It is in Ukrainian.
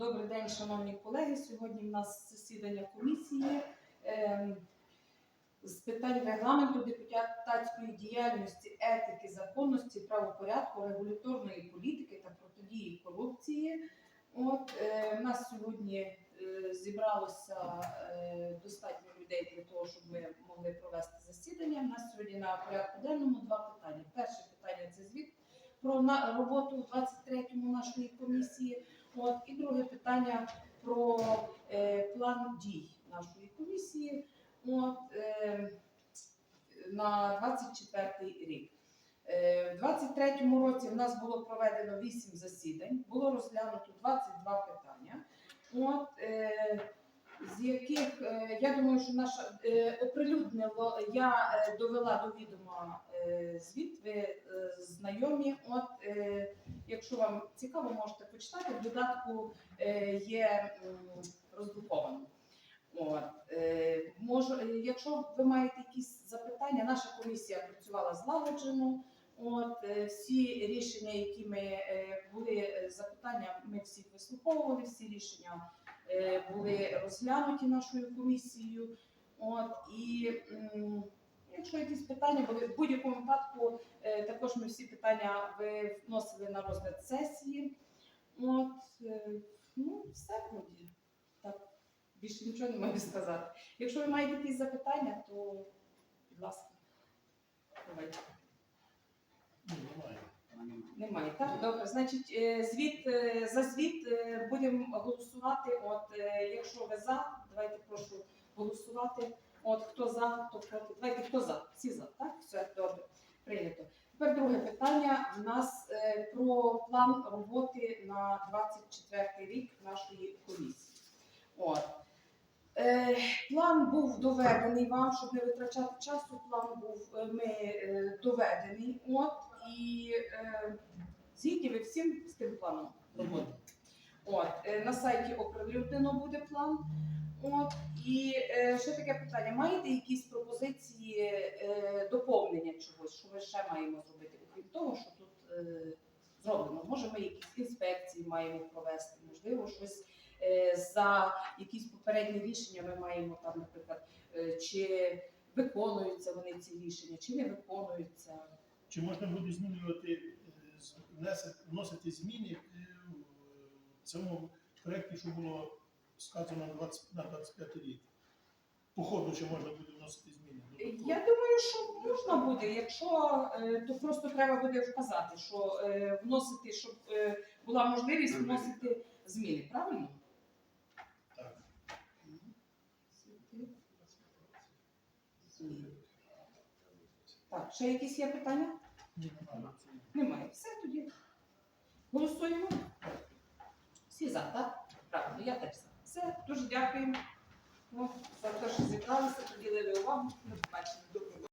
Добрий день, шановні колеги. Сьогодні в нас засідання комісії ем, з питань регламенту, депутатської діяльності, етики, законності, правопорядку, регуляторної політики та протидії корупції. От е, в нас сьогодні е, зібралося е, достатньо людей для того, щоб ми могли провести засідання. У нас сьогодні на порядку денному два питання. Перше питання це звіт про роботу у 23-му нашої комісії. От і друге питання про е, план дій нашої комісії. От е, на 24 рік. Е, В 23-му році в нас було проведено 8 засідань, було розглянуто 22 питання. От, е, з яких е, я думаю, що наша е, оприлюднило, я е, довела до відома звіт, ви знайомі. От, якщо вам цікаво, можете почитати. В додатку є роздруковано. От, е, можу, е, якщо ви маєте якісь запитання, наша комісія працювала злагоджено. От всі рішення, які ми були запитання, ми всі вислуховували, всі рішення були розглянуті нашою комісією. От і якщо якісь питання були в будь-якому випадку, е, також ми всі питання вносили на розгляд сесії. От е, ну все вроді. Так більше нічого не можу сказати. Якщо ви маєте якісь запитання, то будь ласка, давайте. Немає. Так? Добре. Значить, е, звіт е, за звіт е, будемо голосувати. От якщо ви за, давайте прошу голосувати. От хто за, хто проти. Давайте хто за. Всі за, так? Все добре. Прийнято. Тепер друге питання. У нас про план роботи на 24 рік нашої комісії. От. План був доведений вам, щоб не витрачати часу. План був ми доведений. От і згідні ви всім з тим планом роботи. От е, на сайті оприлюднено буде план. От і е, ще таке питання: маєте якісь пропозиції е, доповнення чогось, що ми ще маємо зробити, окрім того, що тут е, зроблено? Може, ми якісь інспекції маємо провести, можливо, щось за якісь попередні рішення ми маємо там, наприклад, чи виконуються вони ці рішення, чи не виконуються. Чи можна буде змінювати, вносити зміни е, в цьому проєкті, що було сказано на 20 на 25 рік? По ходу чи можна буде вносити зміни? Я думаю, що можна буде, якщо е, то просто треба буде вказати, що е, вносити, щоб е, була можливість вносити зміни, правильно? Так. Так, ще якісь є питання? Ні. Немає. Голосуємо. Всі за, так? Правильно, я теж за. Все, дуже дякуємо. Ну, за те, що зібралися, поділили увагу. До побачення.